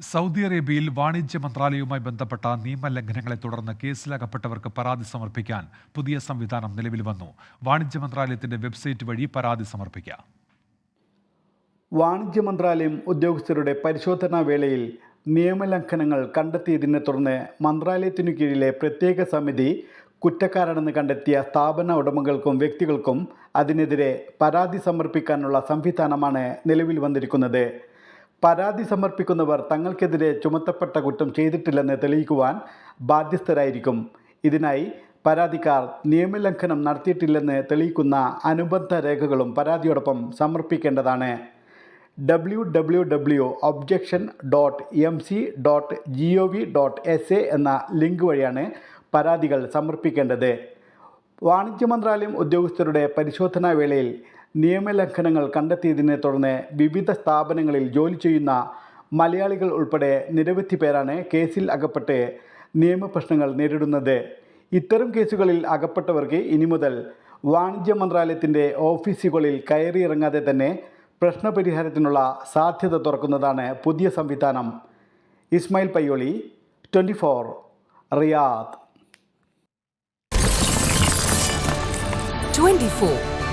Saudi അറേബ്യയിൽ വാണിജ്യ മന്ത്രാലയവുമായി ബന്ധപ്പെട്ട നിയമലംഘനങ്ങളെ തുടർന്ന് കേസിലകപ്പെട്ടവർക്ക് പരാതി സമർപ്പിക്കാൻ പുതിയ സംവിധാനം നിലവിൽ വന്നു. വാണിജ്യ മന്ത്രാലയത്തിന്റെ വെബ്സൈറ്റ് വഴി പരാതി സമർപ്പിക്കാം. വാണിജ്യ മന്ത്രാലയം ഉദ്യോഗസ്ഥരുടെ പരിശോധനാ വേളയിൽ നിയമലംഘനങ്ങൾ കണ്ടെത്തിയതിനെ തുടർന്ന് മന്ത്രാലയത്തിനു കീഴിലെ പ്രത്യേക സമിതി കുറ്റക്കാരാണെന്ന് കണ്ടെത്തിയ സ്ഥാപന ഉടമകൾക്കും വ്യക്തികൾക്കും അതിനെതിരെ പരാതി സമർപ്പിക്കാനുള്ള സംവിധാനമാണ് നിലവിൽ വന്നിരിക്കുന്നത്. പരാതി സമർപ്പിക്കുന്നവർ തങ്ങൾക്കെതിരെ ചുമത്തപ്പെട്ട കുറ്റം ചെയ്തിട്ടില്ലെന്ന് തെളിയിക്കുവാൻ ബാധ്യസ്ഥരായിരിക്കും. ഇതിനായി പരാതിക്കാർ നിയമലംഘനം നടത്തിയിട്ടില്ലെന്ന് തെളിയിക്കുന്ന അനുബന്ധ രേഖകളും പരാതിയോടൊപ്പം സമർപ്പിക്കേണ്ടതാണ്. W W W objection dot M C dot G O V dot S A എന്ന ലിങ്ക് വഴിയാണ് പരാതികൾ സമർപ്പിക്കേണ്ടത്. വാണിജ്യ മന്ത്രാലയം ഉദ്യോഗസ്ഥരുടെ പരിശോധനാ വേളയിൽ നിയമലംഘനങ്ങൾ കണ്ടെത്തിയതിനെ തുടർന്ന് വിവിധ സ്ഥാപനങ്ങളിൽ ജോലി ചെയ്യുന്ന മലയാളികൾ ഉൾപ്പെടെ നിരവധി പേരാണ് കേസിൽ അകപ്പെട്ട് നിയമപ്രശ്നങ്ങൾ നേരിടുന്നത്. ഇത്തരം കേസുകളിൽ അകപ്പെട്ടവർക്ക് ഇനി മുതൽ വാണിജ്യ മന്ത്രാലയത്തിന്റെ ഓഫീസുകളിൽ കയറിയിറങ്ങാതെ തന്നെ പ്രശ്നപരിഹാരത്തിനുള്ള സാധ്യത തുറക്കുന്നതാണ് പുതിയ സംവിധാനം. Ismail Payyoli twenty four Riyadh. 24